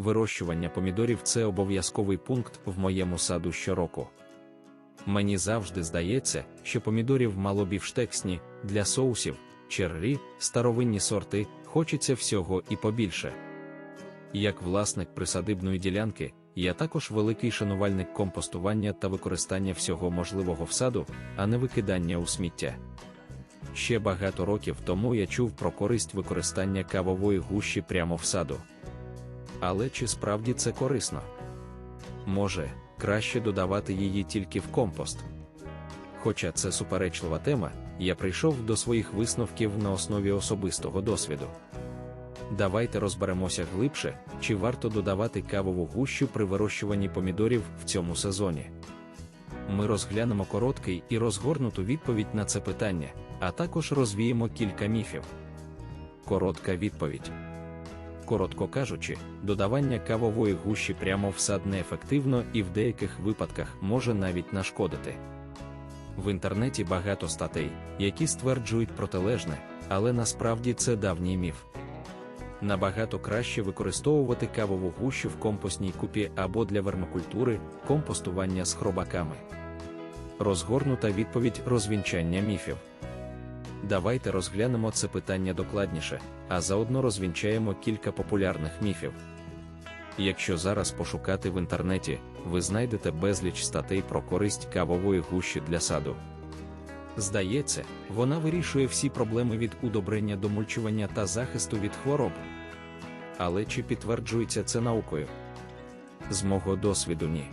вирощування помідорів це обов'язковий пункт в моєму саду щороку. Мені завжди здається, що помідорів мало бівштексні для соусів, черрі, старовинні сорти, хочеться всього і побільше. Як власник присадибної ділянки, я також великий шанувальник компостування та використання всього можливого в саду, а не викидання у сміття. Ще багато років тому я чув про користь використання кавової гущі прямо в саду. Але чи справді це корисно? Може, краще додавати її тільки в компост. Хоча це суперечлива тема, я прийшов до своїх висновків на основі особистого досвіду. Давайте розберемося глибше, чи варто додавати кавову гущу при вирощуванні помідорів в цьому сезоні. Ми розглянемо короткий і розгорнуту відповідь на це питання, а також розвіємо кілька міфів. Коротка відповідь. Коротко кажучи, додавання кавової гущі прямо в сад неефективно і в деяких випадках може навіть нашкодити. В інтернеті багато статей, які стверджують протилежне, але насправді це давній міф. Набагато краще використовувати кавову гущу в компостній купі або для вермикультури, компостування з хробаками. Розгорнута відповідь розвінчання міфів. Давайте розглянемо це питання докладніше, а заодно розвінчаємо кілька популярних міфів. Якщо зараз пошукати в інтернеті, ви знайдете безліч статей про користь кавової гущі для саду. Здається, вона вирішує всі проблеми від удобрення до мульчування та захисту від хвороб. Але чи підтверджується це наукою? З мого досвіду ні.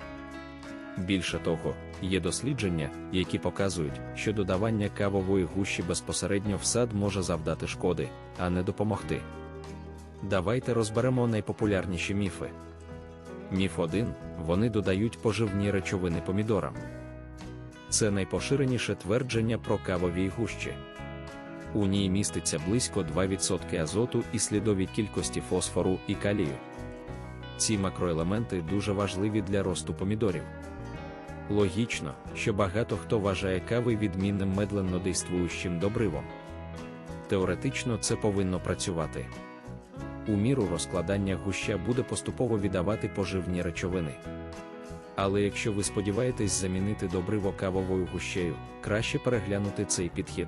Більше того, є дослідження, які показують, що додавання кавової гущі безпосередньо в сад може завдати шкоди, а не допомогти. Давайте розберемо найпопулярніші міфи. Міф 1. Вони додають поживні речовини помідорам. Це найпоширеніше твердження про кавові гущі. У ній міститься близько 2% азоту і слідові кількості фосфору і калію. Ці макроелементи дуже важливі для росту помідорів. Логічно, що багато хто вважає кави відмінним медленно-действуючим добривом. Теоретично це повинно працювати. У міру розкладання гуща буде поступово віддавати поживні речовини. Але якщо ви сподіваєтесь замінити добриво кавовою гущею, краще переглянути цей підхід.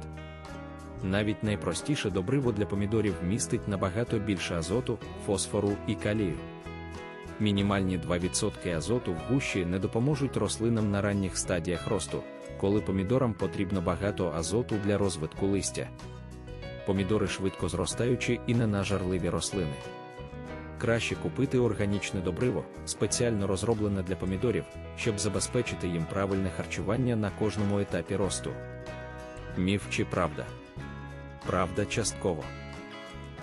Навіть найпростіше добриво для помідорів містить набагато більше азоту, фосфору і калію. Мінімальні 2% азоту в гущі не допоможуть рослинам на ранніх стадіях росту, коли помідорам потрібно багато азоту для розвитку листя. Помідори швидко зростаючі і ненажарливі рослини. Краще купити органічне добриво, спеціально розроблене для помідорів, щоб забезпечити їм правильне харчування на кожному етапі росту. Міф чи правда? Правда частково.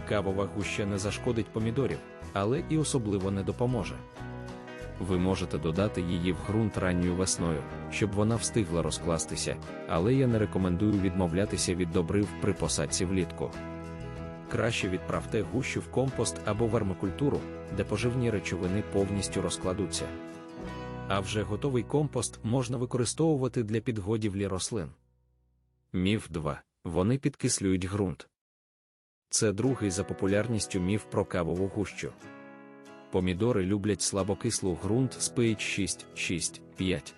Кавова гуща не зашкодить помідорів, але і особливо не допоможе. Ви можете додати її в ґрунт ранньою весною, щоб вона встигла розкластися, але я не рекомендую відмовлятися від добрив при посадці влітку. Краще відправте гущу в компост або вермикультуру, де поживні речовини повністю розкладуться. А вже готовий компост можна використовувати для підгодівлі рослин. Міф 2. Вони підкислюють ґрунт. Це другий за популярністю міф про кавову гущу. Помідори люблять слабокислу ґрунт з pH 6, 6, 5.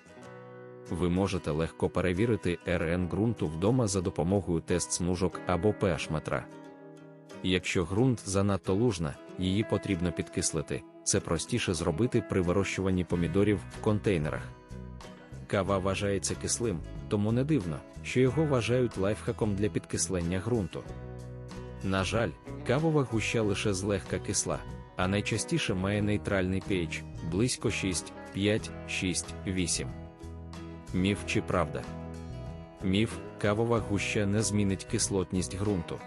Ви можете легко перевірити РН ґрунту вдома за допомогою тест смужок або pH метра. Якщо ґрунт занадто лужна, її потрібно підкислити. Це простіше зробити при вирощуванні помідорів в контейнерах. Кава вважається кислим, тому не дивно, що його вважають лайфхаком для підкислення ґрунту. На жаль, кавова гуща лише злегка кисла, а найчастіше має нейтральний pH близько 6, 5, 6, 8. Міф чи правда? Міф, кавова гуща не змінить кислотність ґрунту.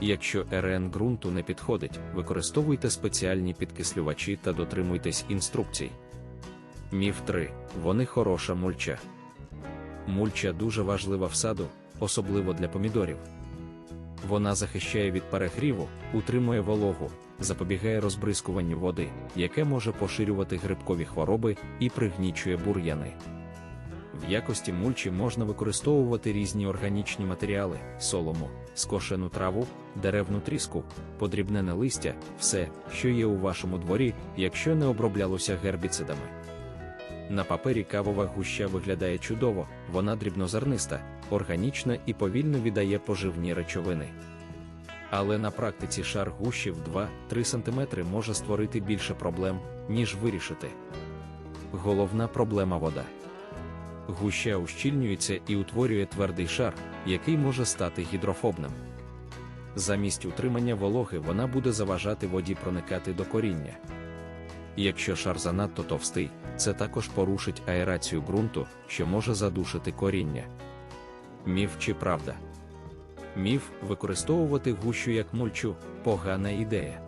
Якщо РН ґрунту не підходить, використовуйте спеціальні підкислювачі та дотримуйтесь інструкцій. Міф 3. Вони хороша мульча. Мульча дуже важлива в саду, особливо для помідорів. Вона захищає від перегріву, утримує вологу, запобігає розбризкуванню води, яке може поширювати грибкові хвороби і пригнічує бур'яни. В якості мульчі можна використовувати різні органічні матеріали, солому, скошену траву, деревну тріску, подрібнене листя, все, що є у вашому дворі, якщо не оброблялося гербіцидами. На папері кавова гуща виглядає чудово, вона дрібнозерниста, органічна і повільно віддає поживні речовини. Але на практиці шар гущі в 2-3 см може створити більше проблем, ніж вирішити. Головна проблема вода. Гуща ущільнюється і утворює твердий шар, який може стати гідрофобним. Замість утримання вологи вона буде заважати воді проникати до коріння. Якщо шар занадто товстий, це також порушить аерацію ґрунту, що може задушити коріння. Міф чи правда. Міф використовувати гущу як мульчу погана ідея.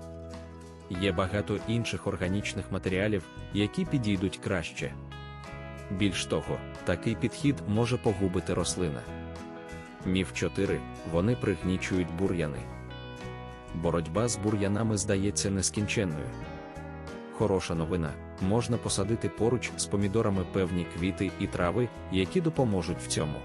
Є багато інших органічних матеріалів, які підійдуть краще. Більш того, такий підхід може погубити рослина. Міф 4. Вони пригнічують бур'яни. Боротьба з бур'янами здається нескінченною. Хороша новина можна посадити поруч з помідорами певні квіти і трави, які допоможуть в цьому.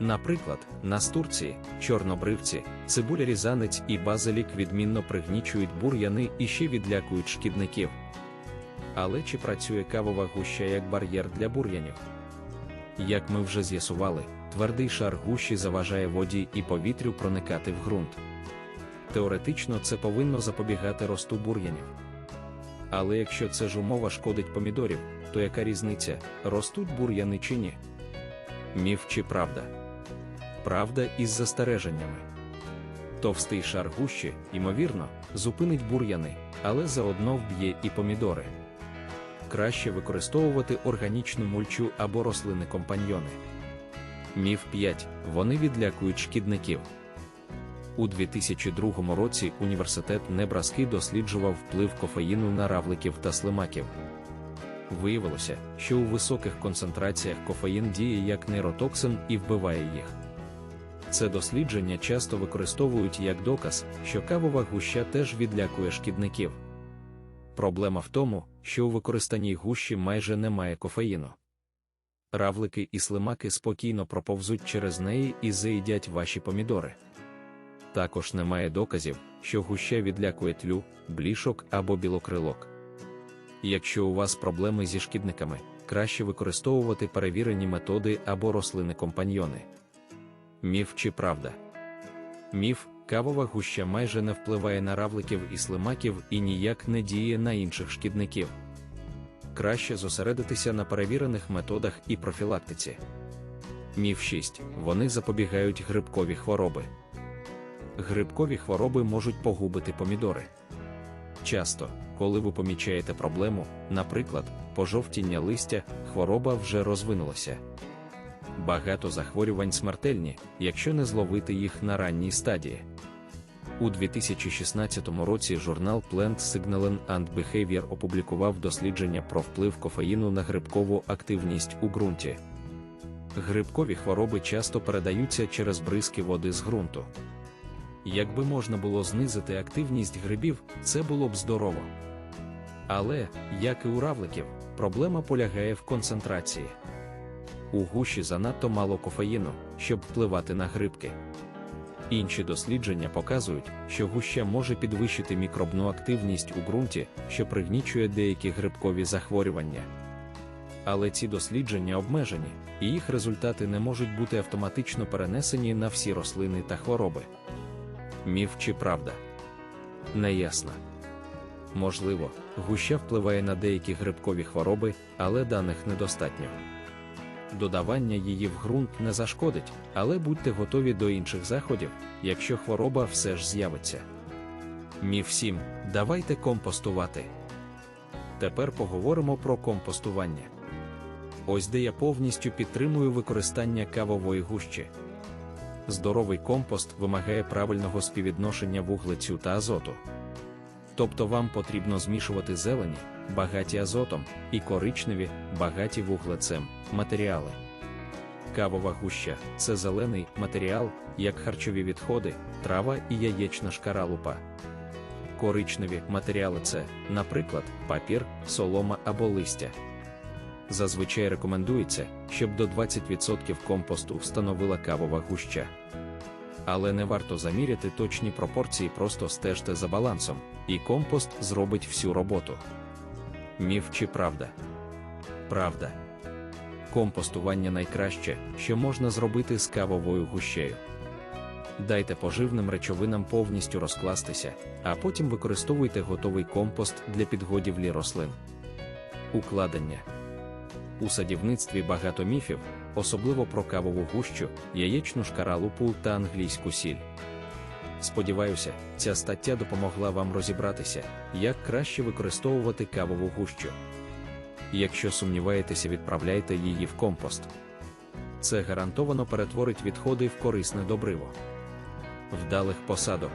Наприклад, настурції, чорнобривці, цибуля різанець і базилік відмінно пригнічують бур'яни і ще відлякують шкідників. Але чи працює кавова гуща як бар'єр для бур'янів? Як ми вже з'ясували, твердий шар гущі заважає воді і повітрю проникати в ґрунт. Теоретично це повинно запобігати росту бур'янів. Але якщо це ж умова шкодить помідорів, то яка різниця, ростуть бур'яни чи ні? Міф чи правда? Правда із застереженнями. Товстий шар гущі, ймовірно, зупинить бур'яни, але заодно вб'є і помідори. Краще використовувати органічну мульчу або рослини компаньйони. Міф 5. Вони відлякують шкідників. У 2002 році університет Небраски досліджував вплив кофеїну на равликів та слимаків. Виявилося, що у високих концентраціях кофеїн діє як нейротоксин і вбиває їх. Це дослідження часто використовують як доказ, що кавова гуща теж відлякує шкідників. Проблема в тому, що у використаній гущі майже немає кофеїну. Равлики і слимаки спокійно проповзуть через неї і заїдять ваші помідори. Також немає доказів, що гуща відлякує тлю, блішок або білокрилок. Якщо у вас проблеми зі шкідниками, краще використовувати перевірені методи або рослини-компаньйони. Міф чи правда. Міф кавова гуща майже не впливає на равликів і слимаків і ніяк не діє на інших шкідників. Краще зосередитися на перевірених методах і профілактиці. Міф 6. Вони запобігають грибкові хвороби. Грибкові хвороби можуть погубити помідори. Часто, коли ви помічаєте проблему, наприклад, пожовтіння листя, хвороба вже розвинулася. Багато захворювань смертельні, якщо не зловити їх на ранній стадії. У 2016 році журнал Plant Signaling and Behavior опублікував дослідження про вплив кофеїну на грибкову активність у ґрунті. Грибкові хвороби часто передаються через бризки води з ґрунту. Якби можна було знизити активність грибів, це було б здорово. Але, як і у равликів, проблема полягає в концентрації. У гущі занадто мало кофеїну, щоб впливати на грибки. Інші дослідження показують, що гуща може підвищити мікробну активність у ґрунті, що пригнічує деякі грибкові захворювання. Але ці дослідження обмежені, і їх результати не можуть бути автоматично перенесені на всі рослини та хвороби. Міф чи правда? Неясно. Можливо, гуща впливає на деякі грибкові хвороби, але даних недостатньо. Додавання її в ґрунт не зашкодить, але будьте готові до інших заходів, якщо хвороба все ж з'явиться. Міф 7. Давайте компостувати. Тепер поговоримо про компостування. Ось де я повністю підтримую використання кавової гущі. Здоровий компост вимагає правильного співвідношення вуглецю та азоту. Тобто вам потрібно змішувати зелені, багаті азотом, і коричневі, багаті вуглецем, матеріали. Кавова гуща це зелений матеріал, як харчові відходи, трава і яєчна шкаралупа. Коричневі матеріали це, наприклад, папір, солома або листя. зазвичай рекомендується, щоб до 20% компосту встановила кавова гуща. Але не варто заміряти точні пропорції, просто стежте за балансом, і компост зробить всю роботу. Міф чи правда? Правда. Компостування найкраще, що можна зробити з кавовою гущею. Дайте поживним речовинам повністю розкластися, а потім використовуйте готовий компост для підгодівлі рослин. Укладення у садівництві багато міфів, особливо про кавову гущу, яєчну шкаралупу та англійську сіль. Сподіваюся, ця стаття допомогла вам розібратися, як краще використовувати кавову гущу. Якщо сумніваєтеся, відправляйте її в компост. Це гарантовано перетворить відходи в корисне добриво. Вдалих посадок.